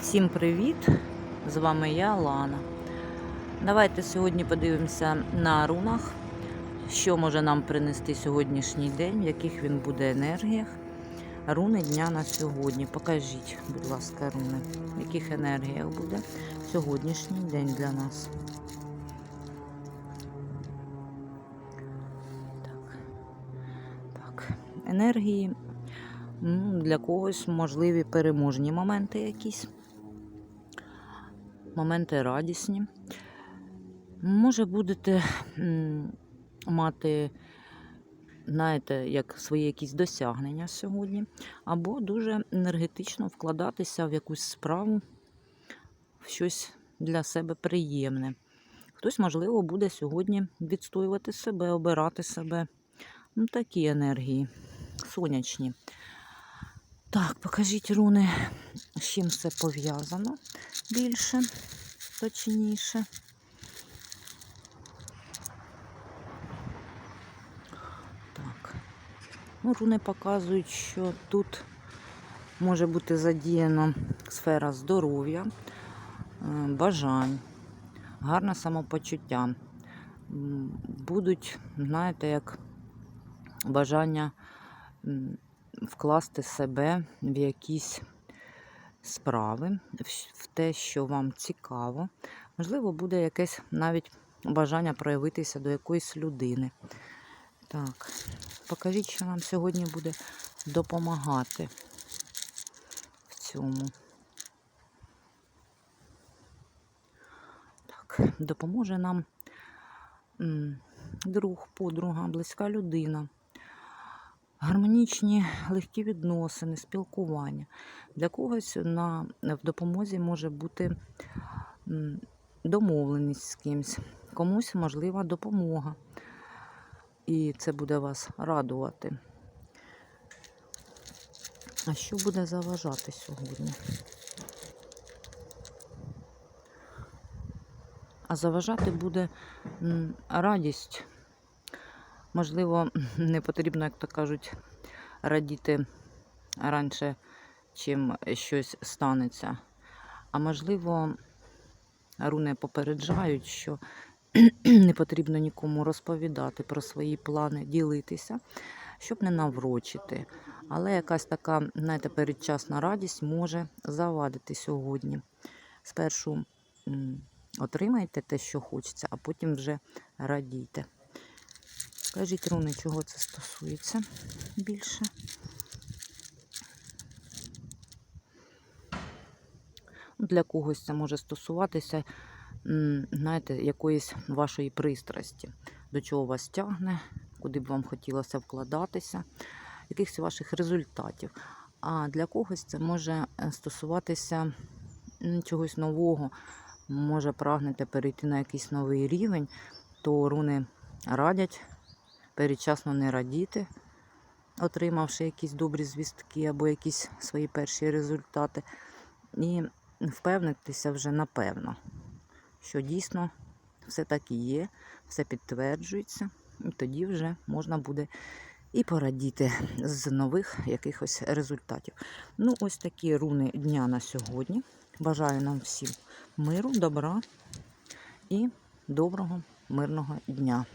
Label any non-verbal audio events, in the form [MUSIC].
Всім привіт! З вами я, Лана. Давайте сьогодні подивимося на рунах, що може нам принести сьогоднішній день, в яких він буде енергіях. Руни дня на сьогодні. Покажіть, будь ласка, руни, в яких енергіях буде сьогоднішній день для нас. Так. Так. Енергії для когось можливі переможні моменти якісь моменти радісні. Може, будете мати, знаєте, як свої якісь досягнення сьогодні, або дуже енергетично вкладатися в якусь справу, в щось для себе приємне. Хтось, можливо, буде сьогодні відстоювати себе, обирати себе. Ну, такі енергії сонячні. Так, покажіть руни, з чим це пов'язано більше, точніше. Так. Ну, руни показують, що тут може бути задіяна сфера здоров'я, е, бажань, гарне самопочуття. Будуть, знаєте, як бажання вкласти себе в якісь справи, в те, що вам цікаво. Можливо, буде якесь навіть бажання проявитися до якоїсь людини. Так, покажіть, що нам сьогодні буде допомагати в цьому. Так, допоможе нам друг, подруга, близька людина. Гармонічні легкі відносини, спілкування. Для когось на, в допомозі може бути домовленість з кимсь, комусь можлива допомога. І це буде вас радувати. А що буде заважати сьогодні? А заважати буде радість. Можливо, [LAUGHS] не потрібно, як то кажуть, радіти раніше, чим щось станеться. А можливо, руни попереджають, що [CLEARS THROAT] не потрібно нікому розповідати про свої плани, ділитися, щоб не наврочити. Але якась така, знаєте, передчасна радість може завадити сьогодні. Спершу отримайте те, що хочеться, а потім вже радійте. Скажіть, руни, чого це стосується більше? Для когось це може стосуватися, знаєте, якоїсь вашої пристрасті, до чого вас тягне, куди б вам хотілося вкладатися, якихось ваших результатів. А для когось це може е, стосуватися чогось нового, може прагнете перейти на якийсь новий рівень, то руни радять передчасно не радіти, отримавши якісь добрі звістки або якісь свої перші результати. І впевнитися вже напевно, що дійсно все так і є, все підтверджується, і тоді вже можна буде і порадіти з нових якихось результатів. Ну, ось такі руни дня на сьогодні. Бажаю нам всім миру, добра і доброго, мирного дня.